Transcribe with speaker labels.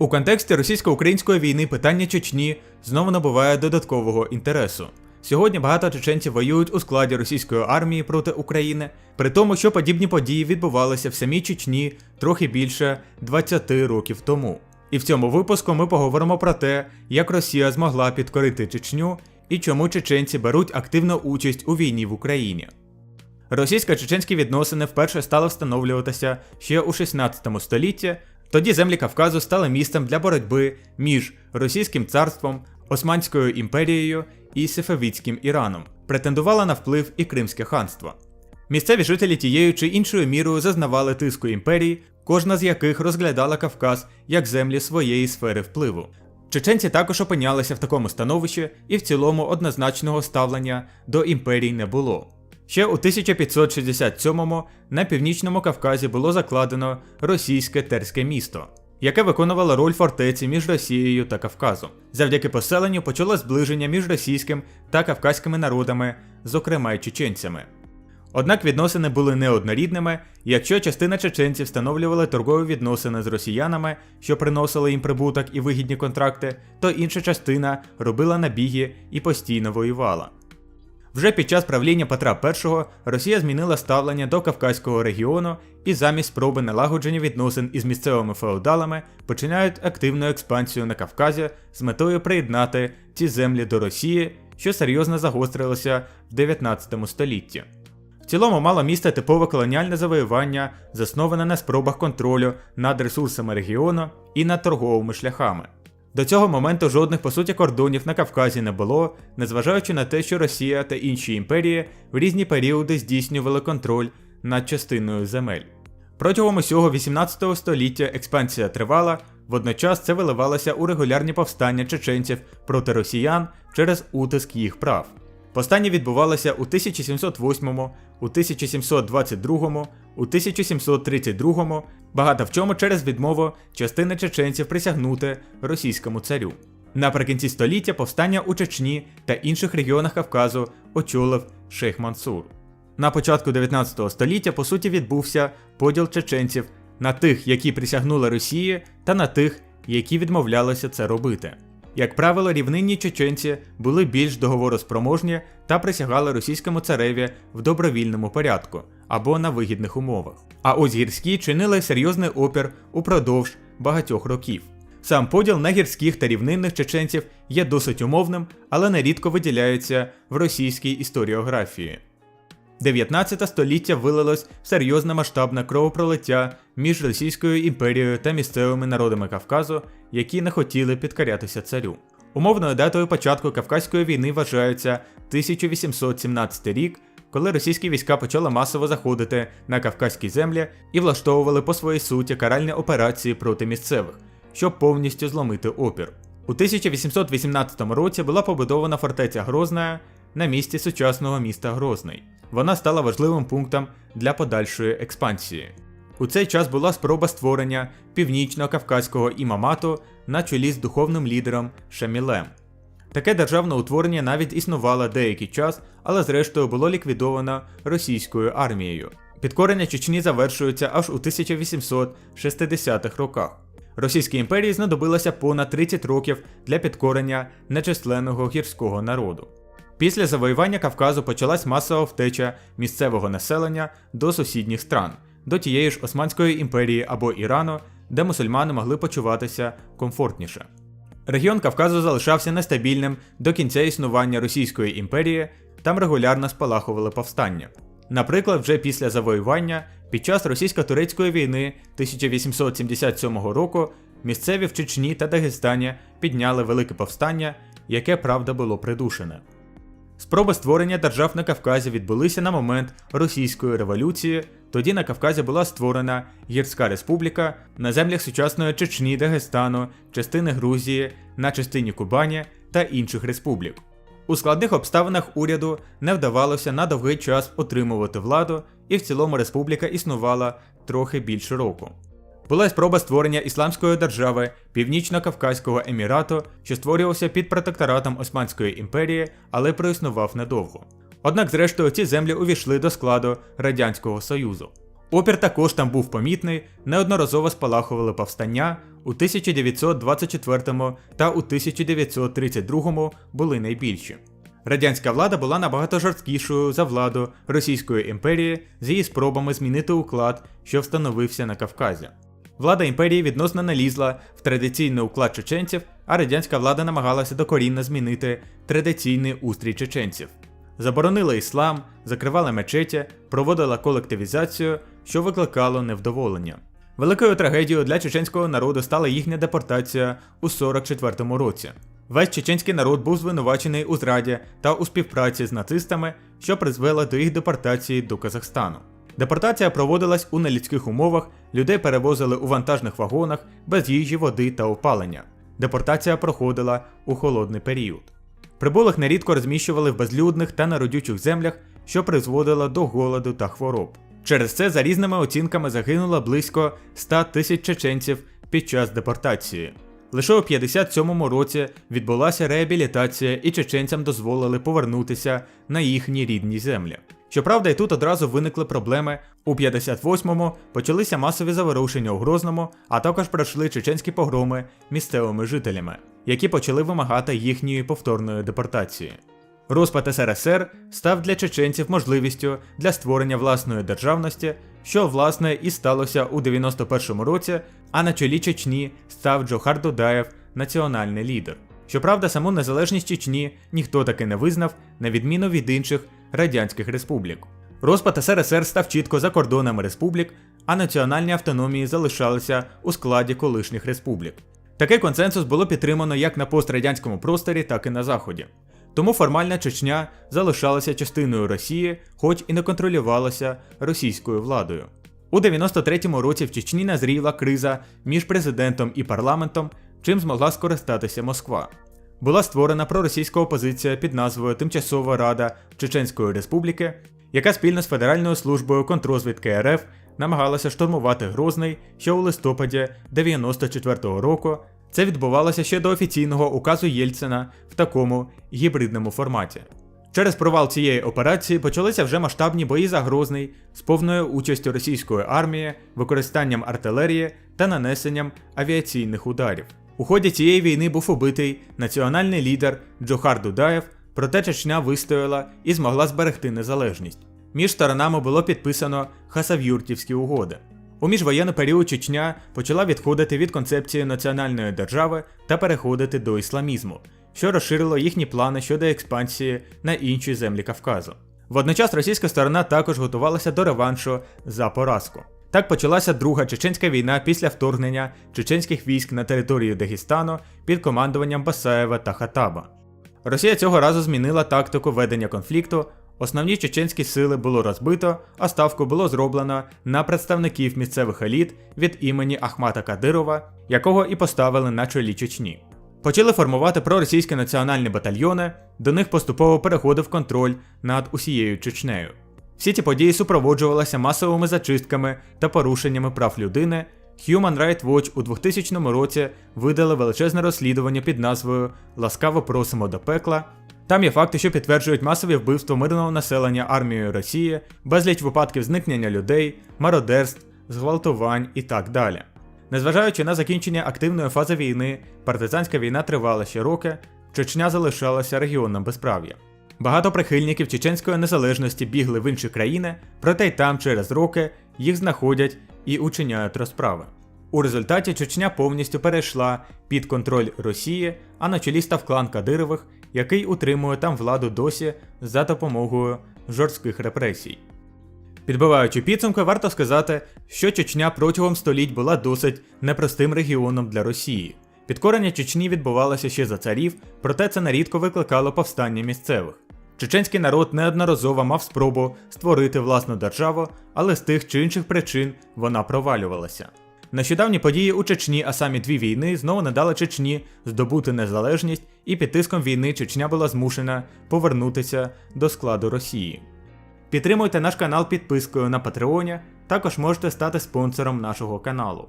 Speaker 1: У контексті російсько-української війни питання Чечні знову набуває додаткового інтересу. Сьогодні багато чеченців воюють у складі російської армії проти України, при тому, що подібні події відбувалися в самій Чечні трохи більше 20 років тому. І в цьому випуску ми поговоримо про те, як Росія змогла підкорити Чечню і чому чеченці беруть активну участь у війні в Україні. Російсько-чеченські відносини вперше стали встановлюватися ще у 16 столітті. Тоді землі Кавказу стали місцем для боротьби між Російським царством, Османською імперією і Сефевицьким Іраном. Претендувала на вплив і Кримське ханство. Місцеві жителі тією чи іншою мірою зазнавали тиску імперій, кожна з яких розглядала Кавказ як землі своєї сфери впливу. Чеченці також опинялися в такому становищі, і в цілому однозначного ставлення до імперій не було. Ще у 1567-му на північному Кавказі було закладено російське терське місто, яке виконувало роль фортеці між Росією та Кавказом. Завдяки поселенню почало зближення між російським та кавказькими народами, зокрема й чеченцями. Однак відносини були неоднорідними, якщо частина чеченців встановлювала торгові відносини з росіянами, що приносили їм прибуток і вигідні контракти, то інша частина робила набіги і постійно воювала. Вже під час правління Петра І Росія змінила ставлення до Кавказького регіону і замість спроби налагодження відносин із місцевими феодалами починають активну експансію на Кавказі з метою приєднати ці землі до Росії, що серйозно загострилося в 19 столітті. В цілому мало місце типове колоніальне завоювання, засноване на спробах контролю над ресурсами регіону і над торговими шляхами. До цього моменту жодних по суті кордонів на Кавказі не було, незважаючи на те, що Росія та інші імперії в різні періоди здійснювали контроль над частиною земель. Протягом усього 18 століття експансія тривала, водночас це виливалося у регулярні повстання чеченців проти росіян через утиск їх прав. Повстання відбувалося у 1708, у 1722, у 1732, багато в чому через відмову частини чеченців присягнути російському царю. Наприкінці століття повстання у Чечні та інших регіонах Кавказу очолив Шейх Мансур. На початку 19 століття, по суті, відбувся поділ чеченців на тих, які присягнули Росії, та на тих, які відмовлялися це робити. Як правило, рівнинні чеченці були більш договороспроможні та присягали російському цареві в добровільному порядку або на вигідних умовах. А ось гірські чинили серйозний опір упродовж багатьох років. Сам поділ на гірських та рівнинних чеченців є досить умовним, але нерідко виділяється в російській історіографії. 19 століття вилилось серйозне масштабне кровопролиття між Російською імперією та місцевими народами Кавказу, які не хотіли підкорятися царю. Умовною датою початку Кавказької війни вважається 1817 рік, коли російські війська почали масово заходити на кавказькі землі і влаштовували по своїй суті каральні операції проти місцевих, щоб повністю зломити опір. У 1818 році була побудована фортеця Грозна на місці сучасного міста Грозний. Вона стала важливим пунктом для подальшої експансії. У цей час була спроба створення північно-кавказького імамату на чолі з духовним лідером Шамілем. Таке державне утворення навіть існувало деякий час, але зрештою було ліквідовано російською армією. Підкорення Чечні завершується аж у 1860-х роках. Російській імперії знадобилося понад 30 років для підкорення нечисленного гірського народу. Після завоювання Кавказу почалась масова втеча місцевого населення до сусідніх стран, до тієї ж Османської імперії або Ірану, де мусульмани могли почуватися комфортніше. Регіон Кавказу залишався нестабільним до кінця існування Російської імперії, там регулярно спалахували повстання. Наприклад, вже після завоювання, під час російсько-турецької війни 1877 року місцеві в Чечні та Дагестані підняли велике повстання, яке правда було придушене. Спроби створення держав на Кавказі відбулися на момент Російської революції. Тоді на Кавказі була створена Гірська республіка на землях сучасної Чечні, Дагестану, частини Грузії, на частині Кубані та інших республік. У складних обставинах уряду не вдавалося на довгий час отримувати владу, і в цілому республіка існувала трохи більше року. Була спроба створення Ісламської держави Північно-Кавказького Емірату, що створювався під протекторатом Османської імперії, але проіснував недовго. Однак, зрештою, ці землі увійшли до складу Радянського Союзу. Опір також там був помітний, неодноразово спалахували повстання, у 1924 та у 1932 були найбільші. Радянська влада була набагато жорсткішою за владу Російської імперії з її спробами змінити уклад, що встановився на Кавказі. Влада імперії відносно не лізла в традиційний уклад чеченців, а радянська влада намагалася докорінно змінити традиційний устрій чеченців. Заборонила іслам, закривала мечеті, проводила колективізацію, що викликало невдоволення. Великою трагедією для чеченського народу стала їхня депортація у 44-му році. Весь чеченський народ був звинувачений у зраді та у співпраці з нацистами, що призвело до їх депортації до Казахстану. Депортація проводилась у нелюдських умовах, людей перевозили у вантажних вагонах без їжі, води та опалення. Депортація проходила у холодний період. Прибулих нерідко розміщували в безлюдних та народючих землях, що призводило до голоду та хвороб. Через це, за різними оцінками, загинуло близько 100 тисяч чеченців під час депортації. Лише у 57-му році відбулася реабілітація і чеченцям дозволили повернутися на їхні рідні землі. Щоправда, і тут одразу виникли проблеми. У 58-му почалися масові заворушення у Грозному, а також пройшли чеченські погроми місцевими жителями, які почали вимагати їхньої повторної депортації. Розпад СРСР став для чеченців можливістю для створення власної державності, що власне і сталося у 91-му році, а на чолі Чечні став Джохар Дудаєв, національний лідер. Щоправда, саму незалежність Чечні ніхто таки не визнав, на відміну від інших радянських республік. Розпад СРСР став чітко за кордонами республік, а національні автономії залишалися у складі колишніх республік. Такий консенсус було підтримано як на пострадянському просторі, так і на Заході. Тому формальна Чечня залишалася частиною Росії, хоч і не контролювалася російською владою. У 93-му році в Чечні назріла криза між президентом і парламентом, чим змогла скористатися Москва. Була створена проросійська опозиція під назвою Тимчасова Рада Чеченської Республіки, яка спільно з Федеральною службою контрозвідки РФ намагалася штурмувати Грозний ще у листопаді 94-го року. Це відбувалося ще до офіційного указу Єльцина в такому гібридному форматі. Через провал цієї операції почалися вже масштабні бої за Грозний з повною участю російської армії, використанням артилерії та нанесенням авіаційних ударів. У ході цієї війни був убитий національний лідер Джохар Дудаєв, проте Чечня вистояла і змогла зберегти незалежність. Між сторонами було підписано Хасав'юртівські угоди. У міжвоєнний період Чечня почала відходити від концепції національної держави та переходити до ісламізму, що розширило їхні плани щодо експансії на інші землі Кавказу. Водночас російська сторона також готувалася до реваншу за поразку. Так почалася друга чеченська війна після вторгнення чеченських військ на територію Дагестану під командуванням Басаєва та Хатаба. Росія цього разу змінила тактику ведення конфлікту. Основні чеченські сили було розбито, а ставку було зроблено на представників місцевих еліт від імені Ахмата Кадирова, якого і поставили на чолі Чечні. Почали формувати проросійські національні батальйони, до них поступово переходив контроль над усією Чечнею. Всі ці події супроводжувалися масовими зачистками та порушеннями прав людини. Human Rights Watch у 2000 році видали величезне розслідування під назвою Ласкаво просимо до пекла. Там є факти, що підтверджують масові вбивства мирного населення армією Росії, безліч випадків зникнення людей, мародерств, зґвалтувань і так далі. Незважаючи на закінчення активної фази війни, партизанська війна тривала ще роки, Чечня залишалася регіоном безправ'я. Багато прихильників чеченської незалежності бігли в інші країни, проте й там через роки їх знаходять і учиняють розправи. У результаті Чечня повністю перейшла під контроль Росії, а на чолі став клан Кадирових, який утримує там владу досі за допомогою жорстких репресій. Підбиваючи підсумки, варто сказати, що Чечня протягом століть була досить непростим регіоном для Росії. Підкорення Чечні відбувалося ще за царів, проте це нерідко викликало повстання місцевих. Чеченський народ неодноразово мав спробу створити власну державу, але з тих чи інших причин вона провалювалася. Нещодавні події у Чечні, а самі дві війни, знову не дали Чечні здобути незалежність, і під тиском війни Чечня була змушена повернутися до складу Росії. Підтримуйте наш канал підпискою на Патреоні, також можете стати спонсором нашого каналу.